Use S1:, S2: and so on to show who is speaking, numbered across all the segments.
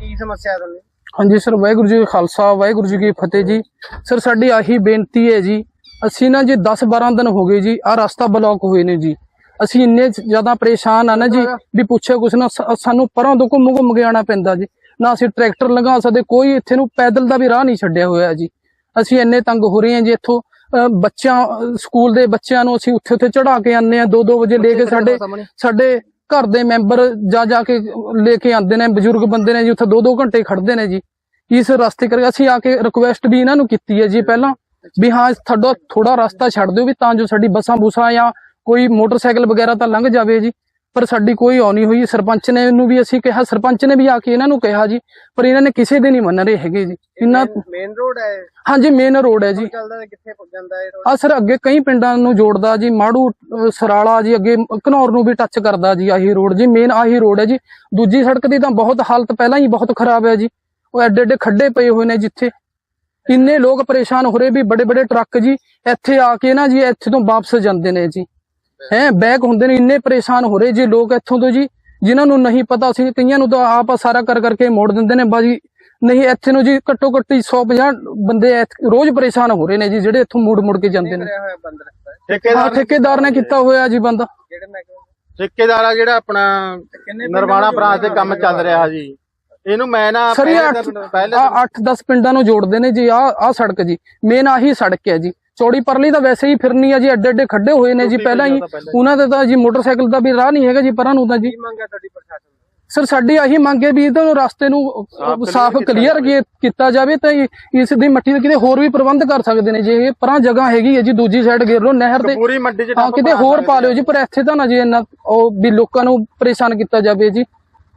S1: ਕੀ ਸਮੱਸਿਆ ਤੁਹਾਨੂੰ?
S2: ਹਾਂਜੀ ਸਰ, ਵਾਹਿਗੁਰੂ ਜੀ ਕਾ ਖਾਲਸਾ, ਵਾਹਿਗੁਰੂ ਜੀ ਕੀ ਫਤਿਹ ਜੀ। ਸਰ, ਸਾਡੀ ਆਹੀ ਬੇਨਤੀ ਹੈ ਜੀ, ਅਸੀਂ ਨਾ ਜੀ 10 12 ਦਿਨ ਹੋ ਗਏ ਜੀ ਆ ਰਸਤਾ ਬਲੌਕ ਹੋਏ ਨੇ ਜੀ। ਅਸੀਂ ਇੰਨੇ ਜ਼ਿਆਦਾ ਪਰੇਸ਼ਾਨ ਆ ਨਾ ਜੀ ਵੀ ਪੁੱਛੇ ਕੁਛ ਨਾ ਸਾਨੂੰ ਪਰਾਂ ਤੋਂ ਘੁੰਮ ਘੁੰਮ ਕੇ ਆਉਣਾ ਪੈਂਦਾ ਜੀ। ਨਾ ਅਸੀਂ ਟਰੈਕਟਰ ਲਗਾ ਸਕਦੇ ਕੋਈ ਇੱਥੇ ਨੂੰ ਪੈਦਲ ਦਾ ਵੀ ਰਾਹ ਨਹੀਂ ਛੱਡਿਆ ਹੋਇਆ ਜੀ। ਅਸੀਂ ਇੰਨੇ ਤੰਗ ਹੋ ਰਹੇ ਹਾਂ ਜੀ ਇੱਥੋਂ। ਬੱਚਿਆਂ ਸਕੂਲ ਦੇ ਬੱਚਿਆਂ ਨੂੰ ਅਸੀਂ ਉੱਥੇ ਉੱਥੇ ਚੜਾ ਕੇ ਆਉਂਦੇ ਆ 2-2 ਵਜੇ ਲੈ ਕੇ ਸਾਡੇ ਸਾਡੇ ਘਰ ਦੇ ਮੈਂਬਰ ਜਾ ਜਾ ਕੇ ਲੈ ਕੇ ਆਉਂਦੇ ਨੇ ਬਜ਼ੁਰਗ ਬੰਦੇ ਨੇ ਜੀ ਉੱਥੇ 2-2 ਘੰਟੇ ਖੜਦੇ ਨੇ ਜੀ। ਇਸ ਰਸਤੇ ਕਰਕੇ ਅਸੀਂ ਆ ਕੇ ਰਿਕੁਐਸਟ ਵੀ ਇਹਨਾਂ ਨੂੰ ਕੀਤੀ ਹੈ ਜੀ ਪਹਿਲਾਂ ਵੀ ਹਾਂ ਤੁਹਾਡਾ ਥੋੜਾ ਰਸਤਾ ਛੱਡ ਦਿਓ ਵੀ ਤਾਂ ਜੋ ਸਾਡੀ ਬੱਸਾਂ ਬੁਸਾਂ ਜਾਂ ਕੋਈ ਮੋਟਰਸਾਈਕਲ ਵਗੈਰਾ ਤਾਂ ਲੰਘ ਜਾਵੇ ਜੀ ਪਰ ਸਾਡੀ ਕੋਈ ਆਉਣੀ ਹੋਈ। ਸਰਪੰਚ ਨੇ ਨੂੰ ਵੀ ਅਸੀਂ ਕਿਹਾ ਸਰਪੰਚ ਨੇ ਵੀ ਆ ਕੇ ਇਹਨਾਂ ਨੂੰ ਕਿਹਾ ਜੀ ਪਰ ਇਹਨਾਂ ਨੇ ਕਿਸੇ ਦੇ ਨਹੀਂ ਮੰਨ ਰਹੇ ਹੈਗੇ ਜੀ। ਇਹਨਾਂ
S1: ਮੇਨ ਰੋਡ ਹੈ
S2: ਹਾਂਜੀ ਮੇਨ ਰੋਡ ਹੈ ਜੀ।
S1: ਚੱਲਦਾ ਕਿੱਥੇ ਜਾਂਦਾ ਹੈ
S2: ਆ ਸਰ ਅੱਗੇ ਕਈ ਪਿੰਡਾਂ ਨੂੰ ਜੋੜਦਾ ਜੀ ਮਾੜੂ ਸਰਾਲਾ ਜੀ ਅੱਗੇ ਘਨੌਰ ਨੂੰ ਵੀ ਟੱਚ ਕਰਦਾ ਜੀ ਆਹੀ ਰੋਡ ਜੀ ਮੇਨ ਆਹੀ ਰੋਡ ਹੈ ਜੀ। ਦੂਜੀ ਸੜਕ ਦੀ ਤਾਂ ਬਹੁਤ ਹਾਲਤ ਪਹਿਲਾਂ ਹੀ ਬਹੁਤ ਖਰਾਬ ਹੈ ਜੀ। ਉਹ ਐਡੇ ਐਡੇ ਖੱਡੇ ਪਏ ਹੋਏ ਨੇ ਜਿੱਥੇ। ਇੰਨੇ ਲੋਕ ਪਰੇਸ਼ਾਨ ਹੋ ਰਹੇ ਵੀ ਬੜੇ ਬੜੇ ਟਰੱਕ ਜੀ ਇੱਥੇ ਆ ਕੇ ਨਾ ਜੀ ਇੱਥੇ ਤੋਂ ਵਾਪਸ ਜਾਂਦੇ ਨੇ ਜੀ। ਹੈ ਬੈਕ ਹੁੰਦੇ ਨੇ ਇੰਨੇ ਪਰੇਸ਼ਾਨ ਹੋ ਰਹੇ ਜੀ ਲੋਕ ਇੱਥੋਂ ਤੋਂ ਜੀ ਜਿਨ੍ਹਾਂ ਨੂੰ ਨਹੀਂ ਪਤਾ ਸੀ ਕਈਆਂ ਨੂੰ ਤਾਂ ਆਪ ਸਾਰਾ ਕਰ ਕਰਕੇ ਮੋੜ ਦਿੰਦੇ ਨੇ ਬਾਜੀ ਨਹੀਂ ਇੱਥੇ ਨੂੰ ਜੀ ਘੱਟੋ ਘੱਟ ਹੀ 150 ਬੰਦੇ ਰੋਜ਼ ਪਰੇਸ਼ਾਨ ਹੋ ਰਹੇ ਨੇ ਜੀ ਜਿਹੜੇ ਇੱਥੋਂ ਮੁੜ ਮੁੜ ਕੇ ਜਾਂਦੇ ਨੇ।
S3: ਠੇਕੇਦਾਰ
S2: ਠੇਕੇਦਾਰ ਨੇ ਕੀਤਾ ਹੋਇਆ ਜੀ ਬੰਦਾ।
S3: ਠੇਕੇਦਾਰ ਆ ਜਿਹੜਾ ਆਪਣਾ ਨਰਵਾਣਾ ਬ੍ਰਾਂਚ ਤੇ ਕੰਮ ਚੱਲ ਰਿਹਾ ਜੀ। ਇਹਨੂੰ ਮੈਂ ਨਾ ਪਹਿਲੇ
S2: ਅੱਠ
S3: ਦਿਨ- ਪਹਿਲੇ
S2: ਆ 8-10 ਪਿੰਡਾਂ ਨੂੰ ਜੋੜਦੇ ਨੇ ਜੀ ਆ ਆ ਸੜਕ ਜੀ ਮੇਨ ਆਹੀ ਸੜਕ ਹੈ ਜੀ। ਚੌੜੀ ਪਰਲੀ ਤਾਂ ਵੈਸੇ ਹੀ ਫਿਰਨੀ ਆ ਜੀ ਐਡੇ ਐਡੇ ਖੱਡੇ ਹੋਏ ਨੇ ਜੀ ਪਹਿਲਾਂ ਹੀ। ਉਹਨਾਂ ਦੇ ਤਾਂ ਜੀ ਮੋਟਰਸਾਈਕਲ ਦਾ ਵੀ ਰਾਹ ਨਹੀਂ ਹੈਗਾ ਜੀ ਪਰਾਂ ਨੂੰ ਤਾਂ ਜੀ।
S1: ਕੀ ਮੰਗ ਹੈ ਤੁਹਾਡੀ ਪ੍ਰਸ਼ਾਸਨ ਤੋਂ?
S2: ਸਰ ਸਾਡੀ ਆਹੀ ਮੰਗ ਹੈ ਵੀ ਇਹਦਾ ਰਸਤੇ ਨੂੰ
S3: ਸਾਫ਼
S2: ਕਲੀਅਰ ਕੀਤਾ ਜਾਵੇ। ਤਾਂ ਇਸ ਦੀ ਮੱਟੀ ਦੇ ਕਿਤੇ ਹੋਰ ਵੀ ਪ੍ਰਬੰਧ ਕਰ ਸਕਦੇ ਨੇ ਜੇ। ਇਹ ਪਰਾਂ ਜਗ੍ਹਾ ਹੈਗੀ ਹੈ ਜੀ ਦੂਜੀ ਸਾਈਡ ਘੇਰ ਲਓ ਨਹਿਰ ਦੇ
S3: ਪੂਰੀ ਮੰਡੀ ਚ
S2: ਹਾਂ
S3: ਡੰਪ
S2: ਕਿਤੇ ਹੋਰ ਪਾ ਲਿਓ ਜੀ ਪਰ ਇੱਥੇ ਤਾਂ ਨਾ ਜੀ ਇੰਨਾ ਉਹ ਵੀ ਲੋਕਾਂ ਨੂੰ ਪਰੇਸ਼ਾਨ ਕੀਤਾ ਜਾਵੇ ਜੀ।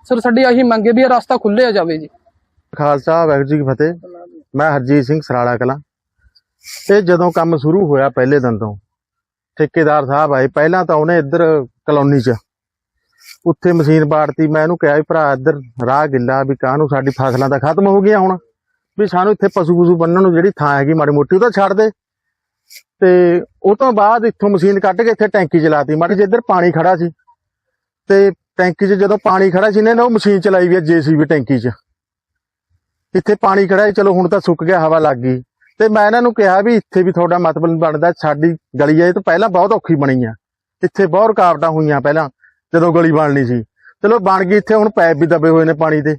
S2: ਸਰ ਸਾਡੀ ਆਹੀ ਮੰਗ ਹੈ ਵੀ ਇਹ ਰਸਤਾ ਖੁੱਲਿਆ ਜਾਵੇ ਜੀ।
S3: ਖਾਲਸਾ ਵਾਹਿਗੁਰੂ ਜੀ ਕੀ ਫਤਿਹ। ਮੈਂ ਹਰਜੀਤ ਸਿੰਘ ਸਰਾਲਾ ਕਲਾਂ। ਇਹ ਜਦੋਂ ਕੰਮ ਸ਼ੁਰੂ ਹੋਇਆ ਪਹਿਲੇ ਦਿਨ ਤੋਂ, ਠੇਕੇਦਾਰ ਸਾਹਿਬ ਆਏ, ਪਹਿਲਾਂ ਤਾਂ ਉਹਨੇ ਇੱਧਰ ਕਲੋਨੀ 'ਚ, ਉੱਥੇ ਮਸ਼ੀਨ ਬਾੜਤੀ ਮੈਂ ਇਹਨੂੰ ਕਿਹਾ ਵੀ ਭਰਾ ਇੱਧਰ ਰਾਹ ਗਿੱਲਾ ਵੀ ਕਾਹਨੂੰ ਸਾਡੀ ਫਸਲਾਂ ਤਾਂ ਖਤਮ ਹੋ ਗਈਆਂ ਹੁਣ, ਵੀ ਸਾਨੂੰ ਇੱਥੇ ਪਸ਼ੂ ਪਸ਼ੂ ਬੰਨਣ ਨੂੰ ਜਿਹੜੀ ਥਾਂ ਹੈਗੀ ਮਾੜੀ ਮੋਟੀ, ਉਹ ਤਾਂ ਛੱਡ ਦੇ। ਤੇ ਉਹ ਤੋਂ ਬਾਅਦ ਇੱਥੋਂ ਮਸ਼ੀਨ ਕੱਢ ਕੇ ਇੱਥੇ ਟੈਂਕੀ ਚਲਾਤੀ ਮਾੜੀ ਜਿਹੀ ਇੱਧਰ ਪਾਣੀ ਖੜਾ ਸੀ। ਤੇ ਟੈਂਕੀ 'ਚ ਜਦੋਂ ਪਾਣੀ ਖੜਾ ਸੀ, ਇਹਨੇ ਨਾ ਉਹ ਮਸ਼ੀਨ ਚਲਾਈ ਵੀ ਹੈ ਜੀਸੀਬੀ ਟੈਂਕੀ 'ਚ। ਇੱਥੇ ਪਾਣੀ ਖੜਾ ਚਲੋ ਹੁਣ ਤਾਂ ਸੁੱਕ ਗਿਆ, ਹਵਾ ਲੱਗ ਗਈ। ਤੇ ਮੈਂ ਇਹਨਾਂ ਨੂੰ ਕਿਹਾ ਵੀ ਇੱਥੇ ਵੀ ਤੁਹਾਡਾ ਮਤਲਬ ਬਣਦਾ, ਸਾਡੀ ਗਲੀ ਹੈ, ਇਹ ਤਾਂ ਪਹਿਲਾਂ ਬਹੁਤ ਔਖੀ ਬਣੀ ਆ। ਇੱਥੇ ਬਹੁਤ ਰੁਕਾਵਟਾਂ ਹੋਈਆਂ ਪਹਿਲਾਂ, ਜਦੋਂ ਗਲੀ ਬਣਨੀ ਸੀ। ਚਲੋ ਬਣ ਗਈ ਇੱਥੇ, ਹੁਣ ਪੈਪ ਵੀ ਦਬੇ ਹੋਏ ਨੇ ਪਾਣੀ ਦੇ।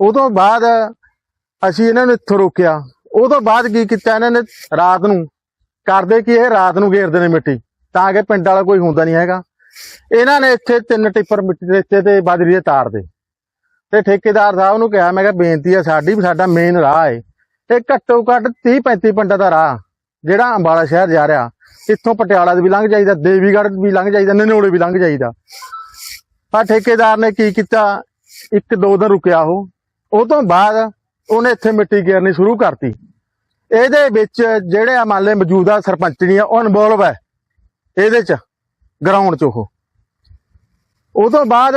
S3: ਉਹ ਬਾਅਦ ਅਸੀਂ ਇਹਨਾਂ ਨੂੰ ਇੱਥੋਂ ਰੋਕਿਆ। ਉਹ ਤੋਂ ਬਾਅਦ ਕੀ ਕੀਤਾ ਇਹਨਾਂ ਨੇ? ਰਾਤ ਨੂੰ ਕਰਦੇ ਕਿ ਇਹ? ਰਾਤ ਨੂੰ ਘੇਰਦੇ ਨੇ ਮਿੱਟੀ। ਤਾਂ ਕਿ ਪਿੰਡ ਵਾਲਾ ਕੋਈ ਹੁੰਦਾ ਨਹੀਂ ਹੈਗਾ। ਇਹਨਾਂ ਨੇ ਇੱਥੇ ਤਿੰਨ ਟਿੱਪਰ ਮਿੱਟੀ ਦੇ ਇੱਥੇ ਤੇ ਬਾਜਰੀ ਦੇ ਤਾਰ ਦੇ। ਤੇ ਠੇਕੇਦਾਰ ਸਾਹਿਬ ਨੂੰ ਕਿਹਾ, ਮੈਂ ਕਿਹਾ ਬੇਨਤੀ ਆ ਸਾਡੀ ਵੀ ਸਾਡਾ ਮੇਨ ਰਾਹ ਏ ਇਹ ਘੱਟੋ ਘੱਟ 30 35 ਪਿੰਡਾਂ ਦਾ ਰਾਹ, ਜਿਹੜਾ ਅੰਬਾਲਾ ਸ਼ਹਿਰ ਜਾ ਰਿਹਾ, ਇੱਥੋਂ ਪਟਿਆਲਾ ਦੇ ਵੀ ਲੰਘ ਜਾਈਦਾ, ਦੇਵੀਗੜ੍ਹ ਵੀ ਲੰਘ ਜਾਈਦਾ ਨਨੋੜੇ ਵੀ ਲੰਘ ਜਾਈਦਾ। ਪਰ ਠੇਕੇਦਾਰ ਨੇ ਕੀ ਕੀਤਾ? ਇੱਕ ਦੋ ਦਿਨ ਰੁਕਿਆ ਉਹ। ਉਹ ਤੋਂ ਬਾਅਦ ਉਹਨੇ ਇੱਥੇ ਮਿੱਟੀ ਗੇਰਨੀ ਸ਼ੁਰੂ ਕਰਤੀ। ਇਹਦੇ ਵਿੱਚ ਜਿਹੜੇ ਆ ਮੰਨ ਲੈ ਮੌਜੂਦਾ ਸਰਪੰਚਣੀ ਆ ਉਹ ਇਨਵੋਲਵ ਹੈ। ਇਹਦੇ ਚ ਗਰਾਊਂਡ 'ਚ ਉਹ। ਉਹ ਤੋਂ ਬਾਅਦ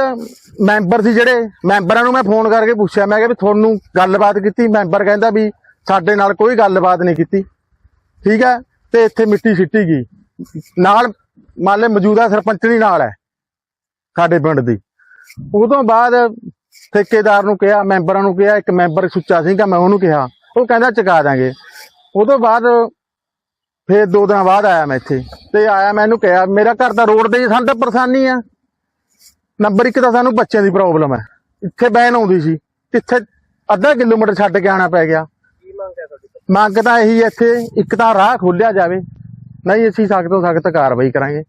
S3: ਮੈਂਬਰ ਸੀ ਜਿਹੜੇ, ਮੈਂਬਰਾਂ ਨੂੰ ਮੈਂ ਫੋਨ ਕਰਕੇ ਪੁੱਛਿਆ, ਮੈਂ ਕਿਹਾ ਵੀ ਤੁਹਾਨੂੰ ਗੱਲਬਾਤ ਕੀਤੀ, ਮੈਂਬਰ ਕਹਿੰਦਾ ਵੀ ਸਾਡੇ ਨਾਲ ਕੋਈ ਗੱਲਬਾਤ ਨਹੀਂ ਕੀਤੀ। ਠੀਕ ਹੈ? ਤੇ ਇੱਥੇ ਮਿੱਟੀ ਸਿੱਟੀ ਗਈ। ਨਾਲ, ਮੰਨ ਲੈ ਮੌਜੂਦਾ ਸਰਪੰਚਣੀ ਨਾਲ ਹੈ, ਸਾਡੇ ਪਿੰਡ ਦੀ। ਉਹ ਬਾਅਦ ਠੇਕੇਦਾਰ ਨੂੰ ਕਿਹਾ, ਮੈਂਬਰਾਂ ਨੂੰ ਕਿਹਾ, ਇੱਕ ਮੈਂਬਰ ਸੁੱਚਾ ਸਿੰਘਾ ਮੈਂ ਉਹਨੂੰ ਕਿਹਾ। ਉਹ ਕਹਿੰਦਾ, ਚੁਕਾ ਦਾਂਗੇ। ਉਹ ਬਾਅਦ ਫੇਰ ਦੋ ਦਿਨਾਂ ਬਾਅਦ ਆਇਆ ਮੈਂ ਇੱਥੇ। ਤੇ ਆਇਆ ਮੈਂ, ਇਹਨੂੰ ਕਿਹਾ, ਮੇਰਾ ਘਰ ਦਾ ਰੋਡ ਤੇ ਸਾਨੂੰ ਤਾਂ ਪਰੇਸ਼ਾਨੀ ਆ। ਨੰਬਰ ਇੱਕ ਤਾਂ ਸਾਨੂੰ ਬੱਚਿਆਂ ਦੀ ਪ੍ਰੋਬਲਮ ਹੈ। ਇੱਥੇ ਬੈਨ ਆਉਂਦੀ ਸੀ। ਇੱਥੇ ਅੱਧਾ ਕਿਲੋਮੀਟਰ ਛੱਡ ਕੇ ਆਣਾ ਪੈ ਗਿਆ।
S1: ਮੰਗ
S3: ਤਾਂ ਇਹੀ ਹੈ ਇੱਥੇ, ਇੱਕ ਤਾਂ ਰਾਹ ਖੋਲਿਆ ਜਾਵੇ। ਨਹੀਂ, ਅਸੀਂ ਸਖਤ ਤੋਂ ਸਖਤ ਕਾਰਵਾਈ ਕਰਾਂਗੇ।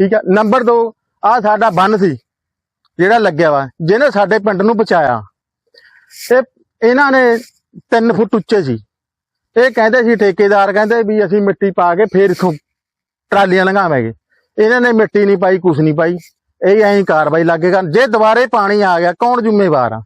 S3: ਠੀਕ ਹੈ, ਨੰਬਰ 2 ਆ ਸਾਡਾ ਬੰਨ ਸੀ, ਜਿਹੜਾ ਲੱਗਿਆ ਵਾ, ਜਿਹਨੇ ਸਾਡੇ ਪਿੰਡ ਨੂੰ ਬਚਾਇਆ। ਇਹ ਇਹਨਾਂ ਨੇ 3 ਫੁੱਟ ਉੱਚੇ ਸੀ। ਇਹ ਕਹਿੰਦੇ ਸੀ, ਠੇਕੇਦਾਰ ਕਹਿੰਦੇ ਵੀ ਅਸੀਂ ਮਿੱਟੀ ਪਾ ਕੇ ਫੇਰ ਇਥੋਂ ਟਰਾਲੀਆਂ ਲੰਘਾਵਾਂਗੇ। ਇਹਨਾਂ ਨੇ ਮਿੱਟੀ ਨਹੀਂ ਪਾਈ, ਕੁਛ ਨਹੀਂ ਪਾਈ। ਇਹ ਐਂ ਕਾਰਵਾਈ ਕਾਰਵਾਈ ਕਰਨ ਜੇ ਦੁਬਾਰੇ ਪਾਣੀ ਆ ਗਿਆ, ਕੌਣ ਜ਼ਿੰਮੇਵਾਰ ਆ?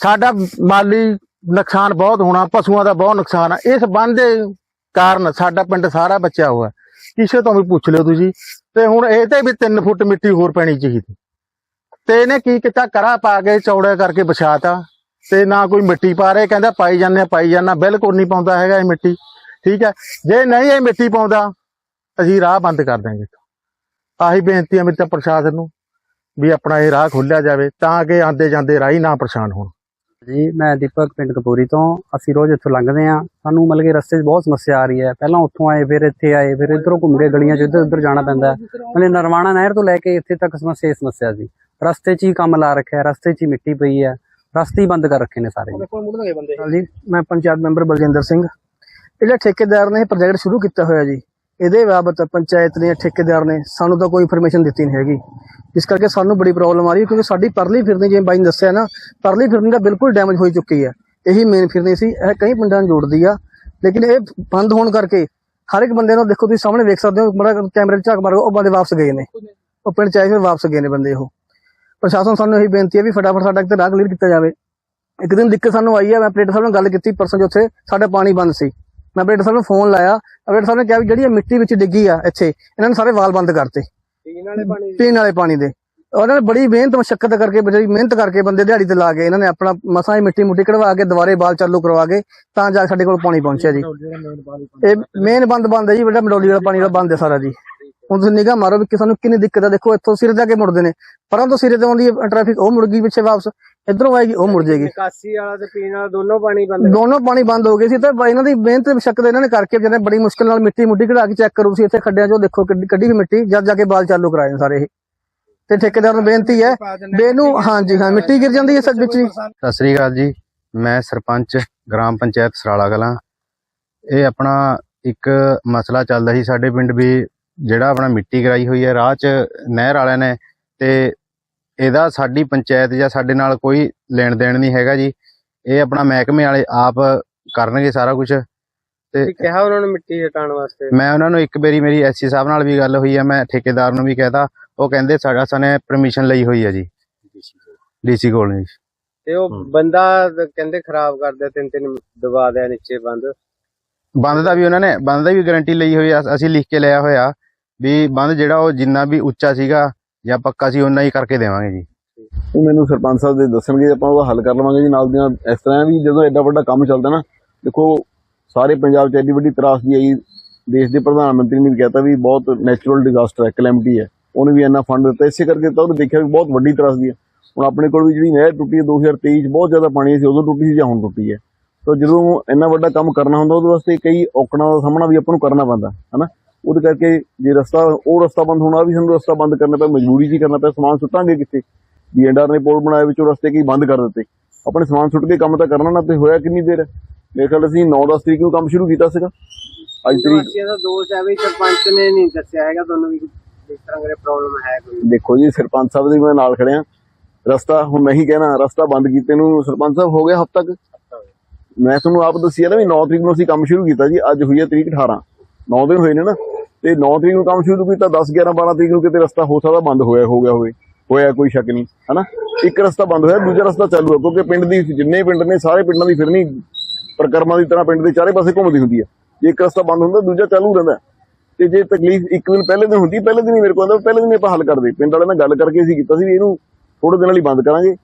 S3: ਸਾਡਾ ਮਾਲੀ ਨੁਕਸਾਨ ਬਹੁਤ ਹੋਣਾ ਪਸ਼ੂਆਂ ਦਾ ਬਹੁਤ ਨੁਕਸਾਨ ਆ। ਇਸ ਬੰਦ ਦੇ ਕਾਰਨ ਸਾਡਾ ਪਿੰਡ ਸਾਰਾ ਬਚਿਆ ਹੋਇਆ। ਕਿਸੇ ਤੋਂ ਵੀ ਪੁੱਛ ਲਿਓ ਤੁਸੀਂ। ਤੇ ਹੁਣ ਇਹ ਤੇ ਵੀ 3 ਫੁੱਟ ਮਿੱਟੀ ਹੋਰ ਪੈਣੀ ਚਾਹੀਦੀ। ਤੇ ਇਹਨੇ ਕੀ ਕੀਤਾ? ਕਰਾ ਪਾ ਕੇ ਚੌੜਾ ਕਰਕੇ ਵਿਛਾਤਾ। ਤੇ ਨਾ ਕੋਈ ਮਿੱਟੀ ਪਾ ਰਹੇ। ਕਹਿੰਦਾ ਪਾਈ ਜਾਂਦੇ ਆ, ਪਾਈ ਜਾਂਦਾ ਬਿਲਕੁਲ ਨਹੀਂ ਪਾਉਂਦਾ ਹੈਗਾ ਇਹ ਮਿੱਟੀ। ਠੀਕ ਹੈ? ਜੇ ਨਹੀਂ ਇਹ ਮਿੱਟੀ ਪਾਉਂਦਾ ਅਸੀਂ ਰਾਹ ਬੰਦ ਕਰ ਦਾਂਗੇ ਆਹੀ ਬੇਨਤੀ ਹੈ ਮੇਰੇ ਤਾਂ ਪ੍ਰਸ਼ਾਸਨ ਨੂੰ ਵੀ ਆਪਣਾ ਇਹ ਰਾਹ ਖੋਲਿਆ ਜਾਵੇ ਤਾਂ ਕਿ ਆਂਦੇ ਜਾਂਦੇ ਰਾਹੀ ਨਾ ਪਰੇਸ਼ਾਨ ਹੋਣ।
S4: ਜੀ, ਮੈਂ ਦੀਪਕ ਪਿੰਡ ਕਪੂਰੀ ਤੋਂ। ਅਸੀਂ ਰੋਜ਼ ਇੱਥੋਂ ਲੰਘਦੇ ਆ ਸਾਨੂੰ ਮਤਲਬ ਕਿ ਰਸਤੇ 'ਚ ਬਹੁਤ ਸਮੱਸਿਆ ਆ ਰਹੀ ਹੈ। ਪਹਿਲਾਂ ਉੱਥੋਂ ਆਏ, ਫਿਰ ਇੱਥੇ ਆਏ, ਫਿਰ ਇੱਧਰੋਂ ਘੁੰਮ ਕੇ ਗਲੀਆਂ 'ਚ ਇੱਧਰ ਉੱਧਰ ਜਾਣਾ ਪੈਂਦਾ ਮਤਲਬ ਨਰਵਾਣਾ ਨਹਿਰ ਤੋਂ ਲੈ ਕੇ ਇੱਥੇ ਤੱਕ ਸਮੱਸਿਆ ਹੀ ਸਮੱਸਿਆ ਸੀ ਰਸਤੇ 'ਚ ਹੀ ਕੰਮ ਲਾ ਰੱਖਿਆ, ਰਸਤੇ 'ਚ ਹੀ ਮਿੱਟੀ ਪਈ ਹੈ। ਰਸਤੇ ਹੀ ਬੰਦ ਕਰ ਰੱਖੇ ਨੇ ਸਾਰੇ ਜੀ।
S5: ਮੈਂ ਪੰਚਾਇਤ ਮੈਂਬਰ ਬਲਜਿੰਦਰ ਸਿੰਘ। ਜਿਹੜਾ ਠੇਕੇਦਾਰ ਨੇ ਇਹ ਪ੍ਰੋਜੈਕਟ ਸ਼ੁਰੂ ਕੀਤਾ ਹੋਇਆ ਜੀ। ਇਹਦੇ ਬਾਬਤ ਪੰਚਾਇਤ ਨੇ, ਠੇਕੇਦਾਰ ਨੇ ਸਾਨੂੰ ਤਾਂ ਕੋਈ ਇਨਫੋਰਮੇਸ਼ਨ ਦਿੱਤੀ ਨਹੀਂ ਹੈਗੀ। ਇਸ ਕਰਕੇ ਸਾਨੂੰ ਬੜੀ ਪ੍ਰੋਬਲਮ ਆ ਰਹੀ ਹੈ ਕਿਉਂਕਿ ਸਾਡੀ ਪਰਲੀ ਫਿਰਨੀ, ਜਿਵੇਂ ਬਾਈ ਨੇ ਦੱਸਿਆ ਨਾ, ਪਰਲੀ ਫਿਰਨੀ ਦਾ ਬਿਲਕੁਲ ਡੈਮੇਜ ਹੋ ਚੁੱਕੀ ਹੈ। ਇਹੀ ਮੇਨ ਫਿਰਨੀ ਸੀ, ਇਹ ਕਈ ਪਿੰਡਾਂ ਨੂੰ ਜੋੜਦੀ ਆ, ਲੇਕਿਨ ਇਹ ਬੰਦ ਹੋਣ ਕਰਕੇ ਹਰ ਇੱਕ ਬੰਦੇ ਨੂੰ ਦੇਖੋ ਤੁਸੀਂ ਸਾਹਮਣੇ ਵੇਖ ਸਕਦੇ ਹੋ, ਬੜਾ ਕੈਮਰੇ ਝਾਕ ਮਾਰੋ ਉਹ ਬੰਦੇ ਵਾਪਸ ਗਏ ਨੇ। ਉਹ ਪਿੰਡ ਚ ਆਏ ਫਿਰ ਵਾਪਸ ਗਏ ਨੇ ਬੰਦੇ ਉਹ। ਪ੍ਰਸ਼ਾਸਨ ਸਾਨੂੰ ਇਹੀ ਬੇਨਤੀ ਹੈ ਵੀ ਫਟਾਫਟ ਸਾਡਾ ਇੱਕ ਰਾਹ ਕਲੀਅਰ ਕੀਤਾ ਜਾਵੇ। ਇੱਕ ਦਿਨ ਦਿੱਕਤ ਸਾਨੂੰ ਆਈ ਹੈ, ਮੈਂ ਪਲੇਟ ਸਾਹਿਬ ਨਾਲ ਗੱਲ ਕੀਤੀ, ਪਰਸੋਂ ਜੋ ਉੱਥੇ ਸਾਡਾ ਪਾਣੀ ਬੰਦ ਸੀ। ਮੈਂ ਆਪਰੇਟਰ ਸਾਹਿਬ ਨੂੰ ਫੋਨ ਲਾਇਆ ਆਪਰੇਟਰ ਸਾਹਿਬ ਨੇ ਕਿਹਾ ਵੀ ਜਿਹੜੀ ਇਹ ਮਿੱਟੀ ਵਿੱਚ ਡਿੱਗੀ ਆ ਇੱਥੇ ਇਹਨਾਂ ਨੇ ਸਾਰੇ ਵਾਲ ਬੰਦ ਕਰਤੇ।
S1: ਪੀਣ ਵਾਲੇ ਪਾਣੀ
S5: ਪੀਣ ਵਾਲੇ ਪਾਣੀ ਦੇ। ਉਹਨਾਂ ਨੇ ਬੜੀ ਮਿਹਨਤ ਮਸ਼ੱਕਤ ਕਰਕੇ ਬੜੀ ਮਿਹਨਤ ਕਰਕੇ ਬੰਦੇ ਦਿਹਾੜੀ ਤੇ ਲਾ ਕੇ ਇਹਨਾਂ ਨੇ ਆਪਣਾ ਮਸਾਂ ਹੀ ਮਿੱਟੀ ਮੁੱਟੀ ਕਢਵਾ ਕੇ ਦੁਬਾਰੇ ਬਾਲ ਚਾਲੂ ਕਰਵਾ ਕੇ ਤਾਂ ਜਾ ਕੇ ਸਾਡੇ ਕੋਲ ਪਾਣੀ ਪਹੁੰਚਿਆ ਜੀ। ਇਹ ਮੇਨ ਬੰਦ ਬੰਦ ਹੈ ਜੀ ਬੜਾ ਮਡੋਲੀ ਵਾਲਾ ਪਾਣੀ ਦਾ ਬੰਦ ਹੈ ਸਾਰਾ ਜੀ। ਹੁਣ ਤੁਸੀਂ ਨਿਗਾਹ ਮਾਰੋ ਵੀ ਕਿ ਸਾਨੂੰ ਕਿੰਨੀ ਦਿੱਕਤ ਹੈ ਦੇਖੋ ਇੱਥੋਂ ਸਿਰੇ ਜਾ ਕੇ ਮੁੜਦੇ ਨੇ। ਪਰਾਂ ਤੋਂ ਸਿਰੇ ਤੇ ਆਉਂਦੀ ਹੈ ਟ੍ਰੈਫਿਕ ਉਹ ਮੁੜ ਗਈ ਪਿੱਛੇ ਵਾਪਸ। ਇਧਰੋਂ ਆਏਗੀ ਉਹ ਮੁੜ ਜਾਏਗੀ।
S1: ਨਿਕਾਸੀ ਵਾਲਾ ਤੇ ਪੀਣ ਵਾਲਾ ਦੋਨੋਂ ਪਾਣੀ ਬੰਦ
S5: ਦੋਨੋਂ ਪਾਣੀ ਬੰਦ ਹੋ ਗਏ ਸੀ। ਤੇ ਇਹਨਾਂ ਦੀ ਮਿਹਨਤ ਮਸ਼ੱਕਤ ਇਹਨਾਂ ਨੇ ਕਰਕੇ ਜਿਹਨੇ ਬੜੀ ਮੁਸ਼ਕਲ ਨਾਲ ਮਿੱਟੀ ਮੁੱਟੀ ਕਢਾ ਕੇ ਚੈੱਕ ਕਰੋ ਤੁਸੀਂ ਇੱਥੇ ਖੱਡਿਆਂ 'ਚੋਂ ਦੇਖੋ ਕਿੱਡੀ- ਕੱਢੀ ਹੋਈ ਮਿੱਟੀ। ਜਦ ਜਾ ਕੇ ਬਾਲ ਚਾਲੂ ਕਰਾਏ ਨੇ ਸਾਰੇ ਇਹ। ਤੇ ਠੇਕੇਦਾਰ ਨੂੰ ਬੇਨਤੀ ਹੈ ਇਹਨੂੰ ਹਾਂਜੀ ਹਾਂ ਮਿੱਟੀ ਗਿਰ ਜਾਂਦੀ ਹੈ ਸਭ ਵਿੱਚ
S6: ਸਤਿ ਸ੍ਰੀ ਅਕਾਲ ਜੀ। ਮੈਂ ਸਰਪੰਚ ਗ੍ਰਾਮ ਪੰਚਾਇਤ ਸਰਾਲਾ ਕਲਾਂ। ਇਹ ਆਪਣਾ ਇੱਕ ਮਸਲਾ ਚੱਲਦਾ ਸੀ ਸਾਡੇ ਪਿੰਡ ਵੀ ਜਿਹੜਾ ਆਪਣਾ ਮਿੱਟੀ ਕਰਾਈ ਹੋਈ ਹੈ ਰਾਹ 'ਚ ਨਹਿਰ ਵਾਲਿਆਂ ਨੇ ਤੇ ਇਹਦਾ ਸਾਡੀ ਪੰਚਾਇਤ ਜਾਂ ਸਾਡੇ ਨਾਲ ਕੋਈ ਲੈਣ ਦੇਣ ਨਹੀਂ ਹੈਗਾ ਜੀ। ਇਹ ਆਪਣਾ ਮਹਿਕਮੇ ਵਾਲੇ ਆਪ ਕਰਨਗੇ ਸਾਰਾ ਕੁਝ ਤੇ
S1: ਕਿਹਾ ਉਹਨਾਂ ਨੂੰ ਮਿੱਟੀ ਹਟਾਉਣ ਵਾਸਤੇ?
S6: ਮੈਂ ਉਹਨਾਂ ਨੂੰ ਇੱਕ ਵਾਰੀ ਮੇਰੀ ਐਸਸੀ ਸਾਹਿਬ ਨਾਲ ਵੀ ਗੱਲ ਹੋਈ ਹੈ ਮੈਂ ਠੇਕੇਦਾਰ ਨੂੰ ਵੀ ਕਹਿਤਾ ਉਹ ਕਹਿੰਦੇ ਸਾਡਾ ਸਨੇ ਪਰਮਿਸ਼ਨ ਲਈ ਹੋਈ ਹੈ ਜੀ। ਡੀਸੀ ਕੋਲ ਜੀ।
S1: ਤੇ ਉਹ ਬੰਦਾ ਕਹਿੰਦੇ ਖਰਾਬ ਕਰਦੇ ਤਿੰਨ ਤਿੰਨ ਦਬਾ ਦਿਆ ਨੀਚੇ ਬੰਦ।
S6: ਬੰਦ ਦਾ ਵੀ ਉਹਨਾਂ ਨੇ ਬੰਦ ਦਾ ਵੀ ਗਾਰੰਟੀ ਲਈ ਹੋਈ ਅਸੀਂ ਲਿਖ ਕੇ ਲਿਆ ਹੋਇਆ। ਵੀ ਬੰਦ ਜਿਹੜਾ ਉਹ ਜਿੰਨਾ ਵੀ ਉੱਚਾ ਸੀਗਾ ਜਾਂ ਪੱਕਾ ਸੀ ਉਹਨਾਂ ਹੀ ਕਰਕੇ ਦੇਵਾਂਗੇ ਜੀ।
S7: ਉਹ ਮੈਨੂੰ ਸਰਪੰਚ ਸਾਹਿਬ ਦੇ ਦੱਸਣਗੇ, ਆਪਾਂ ਉਹਦਾ ਹੱਲ ਕਰ ਲਵਾਂਗੇ ਜੀ ਨਾਲ ਦੀਆਂ। ਇਸ ਤਰ੍ਹਾਂ ਵੀ ਜਦੋਂ ਐਡਾ ਵੱਡਾ ਕੰਮ ਚੱਲਦਾ ਨਾ, ਦੇਖੋ, ਸਾਰੇ ਪੰਜਾਬ 'ਚ ਐਡੀ ਵੱਡੀ ਤਰਾਸਦੀ ਆਈ। ਦੇਸ਼ ਦੇ ਪ੍ਰਧਾਨ ਮੰਤਰੀ ਨੇ ਵੀ ਕਹਿਤਾ ਵੀ ਬਹੁਤ ਨੈਚੁਰਲ ਡਿਜ਼ਾਸਟਰ ਹੈ ਕਲੈਮਿਟੀ ਹੈ। ਉਹਨੇ ਵੀ ਇੰਨਾ ਫੰਡ ਦਿੱਤਾ। ਇਸੇ ਕਰਕੇ ਤਾਂ ਉਹਨੇ ਦੇਖਿਆ ਵੀ ਬਹੁਤ ਵੱਡੀ ਤਰਾਸਦੀ ਹੈ। ਹੁਣ ਆਪਣੇ ਕੋਲ ਵੀ ਜਿਹੜੀ ਨਹਿਰ ਟੁੱਟੀ ਹੈ 2023 'ਚ ਬਹੁਤ ਜ਼ਿਆਦਾ ਪਾਣੀ ਸੀ, ਉਦੋਂ ਟੁੱਟੀ ਸੀ ਜਾਂ ਹੁਣ ਟੁੱਟੀ ਹੈ। ਤਾਂ ਜਦੋਂ ਇੰਨਾ ਵੱਡਾ ਕੰਮ ਕਰਨਾ ਹੁੰਦਾ, ਉਹਦੇ ਵਾਸਤੇ ਕਈ ਔਕੜਾਂ ਦਾ ਸਾਹਮਣਾ ਵੀ ਆਪਾਂ ਨੂੰ ਕਰਨਾ ਪੈਂਦਾ, ਹਨਾ? ਉਹਦੇ ਕਰਕੇ ਜੇ ਰਸਤਾ ਉਹ ਰਸਤਾ ਬੰਦ ਹੋਣਾ ਵੀ ਸਾਨੂੰ ਰਸਤਾ ਬੰਦ ਕਰਨਾ ਪਿਆ ਮਜਬੂਰੀ ਹੀ ਕਰਨਾ ਪਿਆ ਸਮਾਨ ਸੁੱਟਾਂਗੇ ਕਿੱਥੇ? ਬੀਐਨਆਰ ਨੇ ਪੁਲ ਬਣਾਇਆ ਵਿੱਚੋਂ ਰਸਤੇ ਕਈ ਬੰਦ ਕਰ ਦਿੱਤੇ। ਆਪਣੇ ਸਮਾਨ ਸੁੱਟ ਕੇ ਕੰਮ ਤਾਂ ਕਰਨਾ ਨਾ ਤੇ ਹੋਇਆ ਕਿੰਨੀ ਦੇਰ? ਮੇਰੇ ਖਿਆਲ ਅਸੀਂ 9-10 ਤਰੀਕ ਨੂੰ ਕੰਮ ਸ਼ੁਰੂ ਕੀਤਾ ਸੀਗਾ। ਅੱਜ ਤਰੀਕ
S1: ਦਾ ਦੋਸ਼ ਹੈ ਵੀ ਸਰਪੰਚ ਨੇ ਨਹੀਂ ਦੱਸਿਆ ਹੈਗਾ ਤੁਹਾਨੂੰ ਵੀ ਇਸ ਤਰ੍ਹਾਂ ਦੇ ਪ੍ਰੋਬਲਮ ਹੈ ਕੋਈ।
S7: ਦੇਖੋ ਜੀ ਸਰਪੰਚ ਸਾਹਿਬ ਦੇ ਮੈਂ ਨਾਲ ਖੜਿਆ ਰਸਤਾ ਹੁਣ ਮੈਂ ਹੀ ਕਹਿਣਾ ਰਸਤਾ ਬੰਦ ਕੀਤੇ ਨੂੰ ਸਰਪੰਚ ਸਾਹਿਬ ਹੋ ਗਿਆ ਹਫ਼ਤਾ ਤੱਕ ਮੈਂ ਤੁਹਾਨੂੰ ਆਪ ਦੱਸਿਆ ਨਾ ਵੀ 9 ਤਰੀਕ ਨੂੰ ਅਸੀਂ ਕੰਮ ਸ਼ੁਰੂ ਕੀਤਾ ਜੀ ਅੱਜ ਹੋਈ ਹੈ ਤਰੀਕ 18 9 ਦਿਨ ਹੋਏ ਨੇ ਨਾ। ਤੇ 9 ਤਰੀਕ ਨੂੰ ਕੰਮ ਸ਼ੁਰੂ ਕੀਤਾ 10 11 12 ਤਰੀਕ ਨੂੰ ਕਿਤੇ ਰਸਤਾ ਹੋ ਸਕਦਾ, ਬੰਦ ਹੋਇਆ, ਹੋ ਗਿਆ ਹੋਵੇ। ਹੋਇਆ ਕੋਈ ਸ਼ੱਕ ਨਹੀਂ, ਹਨਾ? ਇੱਕ ਰਸਤਾ ਬੰਦ ਹੋਇਆ, ਦੂਜਾ ਰਸਤਾ ਚਾਲੂ ਹੈ ਕਿਉਂਕਿ ਪਿੰਡ ਦੀ, ਜਿੰਨੇ ਪਿੰਡ ਨੇ, ਸਾਰੇ ਪਿੰਡਾਂ ਦੀ ਫਿਰਨੀ ਪ੍ਰਕਰਮਾਂ ਦੀ ਤਰ੍ਹਾਂ ਪਿੰਡ ਦੇ ਚਾਰੇ ਪਾਸੇ ਘੁੰਮਦੀ ਹੁੰਦੀ ਹੈ। ਜੇ ਇੱਕ ਰਸਤਾ ਬੰਦ ਹੁੰਦਾ, ਦੂਜਾ ਚਾਲੂ ਰਹਿੰਦਾ ਤੇ ਜੇ ਤਕਲੀਫ ਇੱਕ ਦਿਨ ਪਹਿਲੇ ਦਿਨ ਹੁੰਦੀ, ਪਹਿਲੇ ਦਿਨ ਹੀ ਮੇਰੇ ਕੋਲ ਆਉਂਦਾ, ਪਹਿਲੇ ਦਿਨ ਆਪਾਂ ਹੱਲ ਕਰਦੇ। ਪਿੰਡ ਵਾਲਿਆਂ ਨਾਲ ਗੱਲ ਕਰਕੇ ਅਸੀਂ ਕੀਤਾ ਸੀ ਵੀ ਇਹਨੂੰ ਥੋੜੇ ਦਿਨਾਂ ਲਈ ਬੰਦ ਕਰਾਂਗੇ।